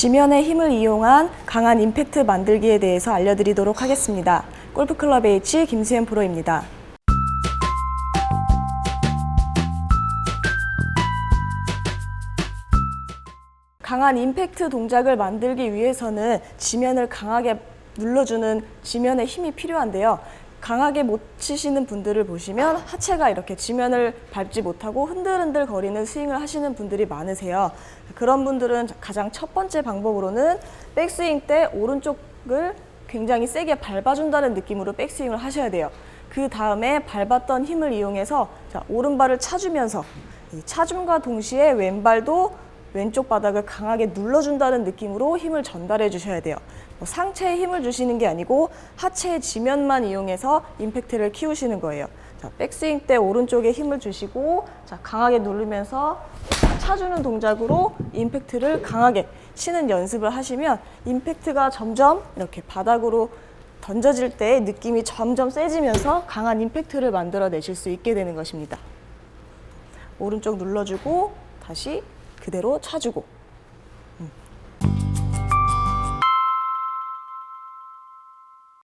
지면의 힘을 이용한 강한 임팩트 만들기에 대해서 알려드리도록 하겠습니다. 골프클럽 H 김수현 프로입니다. 강한 임팩트 동작을 만들기 위해서는 지면을 강하게 눌러주는 지면의 힘이 필요한데요. 강하게 못 치시는 분들을 보시면 하체가 이렇게 지면을 밟지 못하고 흔들흔들 거리는 스윙을 하시는 분들이 많으세요. 그런 분들은 가장 첫 번째 방법으로는 백스윙 때 오른쪽을 굉장히 세게 밟아준다는 느낌으로 백스윙을 하셔야 돼요. 그 다음에 밟았던 힘을 이용해서 자, 오른발을 차주면서 이 차줌과 동시에 왼발도 왼쪽 바닥을 강하게 눌러준다는 느낌으로 힘을 전달해 주셔야 돼요. 뭐 상체에 힘을 주시는 게 아니고 하체의 지면만 이용해서 임팩트를 키우시는 거예요. 자, 백스윙 때 오른쪽에 힘을 주시고 자, 강하게 누르면서 차주는 동작으로 임팩트를 강하게 치는 연습을 하시면 임팩트가 점점 이렇게 바닥으로 던져질 때 느낌이 점점 세지면서 강한 임팩트를 만들어내실 수 있게 되는 것입니다. 오른쪽 눌러주고 다시 그대로 차주고